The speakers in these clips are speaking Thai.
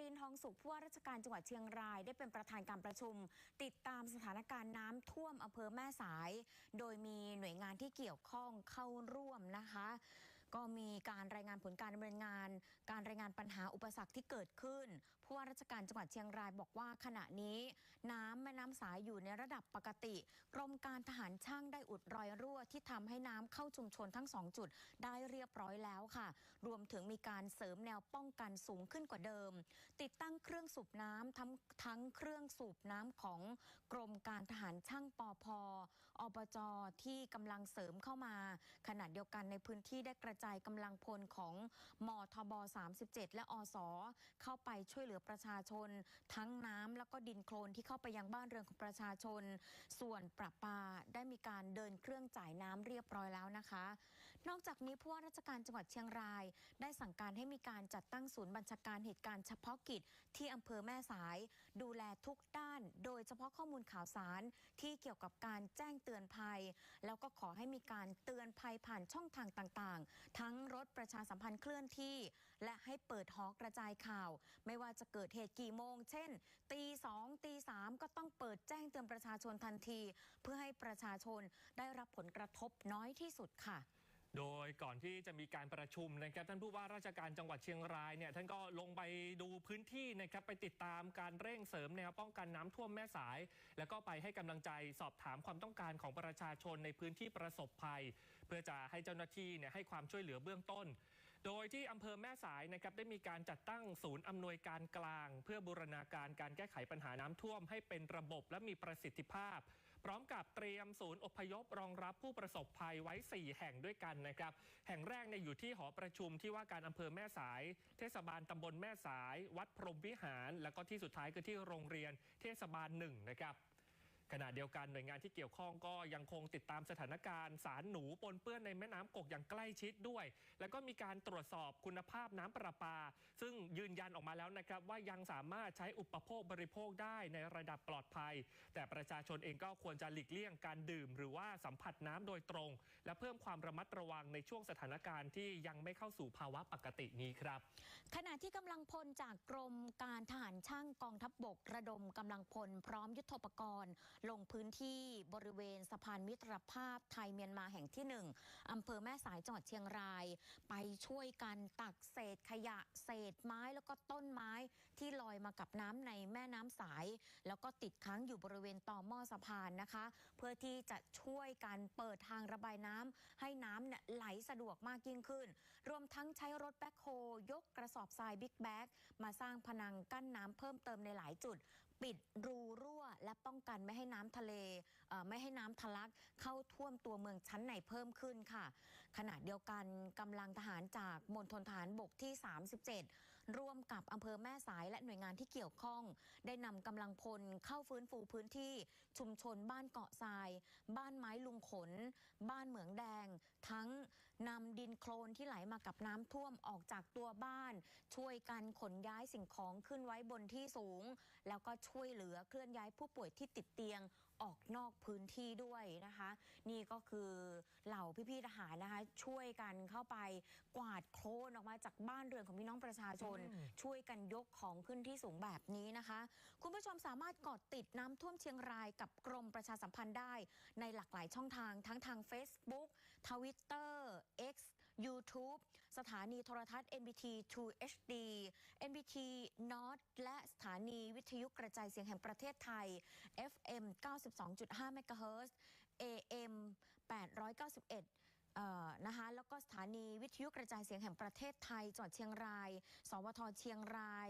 รินทร์ทองสุขผู้ว่าราชการจังหวัดเชียงราย ได้เป็นประธานการประชุม ติดตามสถานการณ์น้ำท่วมอำเภอแม่สาย โดยมีหน่วยงานที่เกี่ยวข้องเข้าร่วมนะคะ ก็มีการรายงานผลการดำเนินงาน การรายงานปัญหาอุปสรรคที่เกิดขึ้นผู้ว่าราชการจังหวัดเชียงรายบอกว่าขณะนี้ น้ำแม่น้ำสายอยู่ในระดับปกติ กรมการทหารช่างได้อุดรอยรั่ว ที่ทำให้น้ำเข้าชุมชนทั้งสองจุดได้เรียบร้อยแล้วค่ะ รวมถึงมีการเสริมแนวป้องกันสูงขึ้นกว่าเดิม ติดตั้งเครื่องสูบน้ำทั้งทั้งเครื่องสูบน้ำของกรม การทหารช่างปอพอบจที่กำลังเสริมเข้ามา ขณะเดียวกันในพื้นที่ได้กระจายกำลังพลของมทบ 37 และอสเข้าไปช่วยเหลือประชาชน ทั้งน้ำแล้วก็ดินโคลนที่เข้าไปยังบ้านเรือนของประชาชน ส่วนประปาได้มีการเดินเครื่องจ่ายน้ำเรียบร้อยแล้วนะคะ นอกจากนี้ผู้ว่าราชการจังหวัดเชียงราย ได้สั่งการให้มีการจัดตั้งศูนย์บัญชาการเหตุการณ์เฉพาะกิจที่อำเภอแม่สาย ดูแลทุกด้าน โดยเฉพาะข้อมูลข่าวสารที่เกี่ยวกับการแจ้งเตือนภัย แล้วก็ขอให้มีการเตือนภัยผ่านช่องทางต่างๆ ทั้งรถประชาสัมพันธ์เคลื่อนที่ และให้เปิดหอกระจายข่าว ไม่ว่าจะเกิดเหตุกี่โมง เช่น ตีสองตีสามก็ต้องเปิดแจ้งเตือนประชาชนทันที เพื่อให้ประชาชนได้รับผลกระทบน้อยที่สุดค่ะ โดยก่อนที่จะมีการประชุมนะครับท่านผู้ว่าราชการจังหวัดเชียงรายเนี่ยท่านก็ลงไปดูพื้นที่นะครับไปติดตามการเร่งเสริมแนวป้องกันน้ำท่วมแม่สาย แล้วก็ไปให้กำลังใจสอบถามความต้องการของประชาชนในพื้นที่ประสบภัย เพื่อจะให้เจ้าหน้าที่เนี่ยให้ความช่วยเหลือเบื้องต้น โดยที่อำเภอแม่สายนะครับได้มีการจัดตั้งศูนย์อำนวยการกลาง เพื่อบูรณาการการแก้ไขปัญหาน้ำท่วมให้เป็นระบบและมีประสิทธิภาพ พร้อมกับเตรียมศูนย์อพยพรองรับผู้ประสบภัยไว้ 4 แห่งด้วยกันนะครับ แห่งแรกเนี่ยอยู่ที่หอประชุมที่ว่าการอำเภอแม่สาย เทศบาลตำบลแม่สาย วัดพรมวิหาร แล้วก็ที่สุดท้ายคือที่โรงเรียนเทศบาลหนึ่งนะครับ ขณะเดียวกันหน่วยงานที่เกี่ยวข้องก็ยังคงติดตามสถานการณ์สารหนูปนเปื้อนในแม่น้ำกกอย่างใกล้ชิดด้วย แล้วก็มีการตรวจสอบคุณภาพน้ำประปา ซึ่งยืนยันออกมาแล้วนะครับ ว่ายังสามารถใช้อุปโภคบริโภคได้ในระดับปลอดภัย แต่ประชาชนเองก็ควรจะหลีกเลี่ยงการดื่ม หรือว่าสัมผัสน้ำโดยตรง และเพิ่มความระมัดระวังในช่วงสถานการณ์ที่ยังไม่เข้าสู่ภาวะปกตินี้ครับ ขณะที่กำลังพลจากกรมการทหารช่างกองทัพบบกระดมกำลังพลพร้อมยุทธปกรณ์ลงพื้นที่บริเวณสะพานมิตรภาพไทยเมียนมาแห่งที่หนึ่งอำเภอแม่สายจังหวัดเชียงราย ไปช่วยกันตักเศษขยะ เศษไม้แล้วก็ต้นไม้ที่ลอยมากับน้ำในแม่น้ำสาย แล้วก็ติดค้างอยู่บริเวณต่อหม้อสะพานนะคะ เพื่อที่จะช่วยกันเปิดทางระบายน้ำให้น้ำเนี่ยไหลสะดวกมากยิ่งขึ้น รวมทั้งใช้รถแบ็คโฮยกกระสอบทรายบิ๊กแบ็กมาสร้างพนังกั้นน้ำเพิ่มเติมในหลายจุด ปิดรูรั่ว และป้องกันไม่ให้น้ำทะเลเอ่อไม่ให้น้ำทะลักเข้าท่วมตัวเมืองชั้นในเพิ่มขึ้นค่ะ ขณะเดียวกันกำลังทหารจากมณฑลทหารบกที่ 37ร่วมกับอำเภอแม่สายและหน่วยงานที่เกี่ยวข้อง ได้นำกำลังพลเข้าฟื้นฟูพื้นที่ชุมชนบ้านเกาะทราย บ้านไม้ลุงขน บ้านเหมืองแดง ทั้งนำดินโคลนที่ไหลมากับน้ำท่วมออกจากตัวบ้าน ช่วยกันขนย้ายสิ่งของขึ้นไว้บนที่สูง แล้วก็ช่วยเหลือเคลื่อนย้ายผู้ป่วยที่ติดเตียง ออกนอกพื้นที่ด้วยนะคะ นี่ก็คือเหล่าพี่ๆทหารนะคะ ช่วยกันเข้าไปกวาดโคลนออกมาจากบ้านเรือนของพี่น้องประชาชน ช่วยกันยกของขึ้นที่สูงแบบนี้นะคะ คุณผู้ชมสามารถกดติดน้ำท่วมเชียงรายกับกรมประชาสัมพันธ์ได้ ในหลากหลายช่องทางทั้งทาง Facebook Twitter X YouTube สถานีโทรทัศน์ NBT 2 HD NBT North และสถานีวิทยุกระจายเสียงแห่งประเทศไทย FM 92.5 MHz AM 891 นะคะแล้วก็สถานีวิทยุกระจายเสียงแห่งประเทศไทยจังหวัดเชียงราย สวทเชียงราย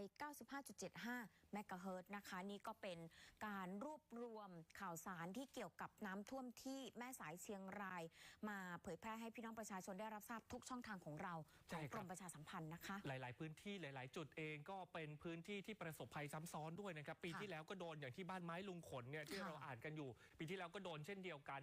95.75 เมกะเฮิรต์นะคะ นี่ก็เป็นการรวบรวมข่าวสารที่เกี่ยวกับน้ำท่วมที่แม่สายเชียงราย มาเผยแพร่ให้พี่น้องประชาชนได้รับทราบทุกช่องทางของเราของกรมประชาสัมพันธ์นะคะ หลาย ๆ พื้นที่หลาย ๆ จุดเองก็เป็นพื้นที่ที่ประสบภัยซ้ำซ้อนด้วยนะครับปีที่แล้วก็โดนอย่างที่บ้านไม้ลุงขนเนี่ยที่เราอ่านกันอยู่ ปีที่แล้วก็โดนเช่นเดียวกัน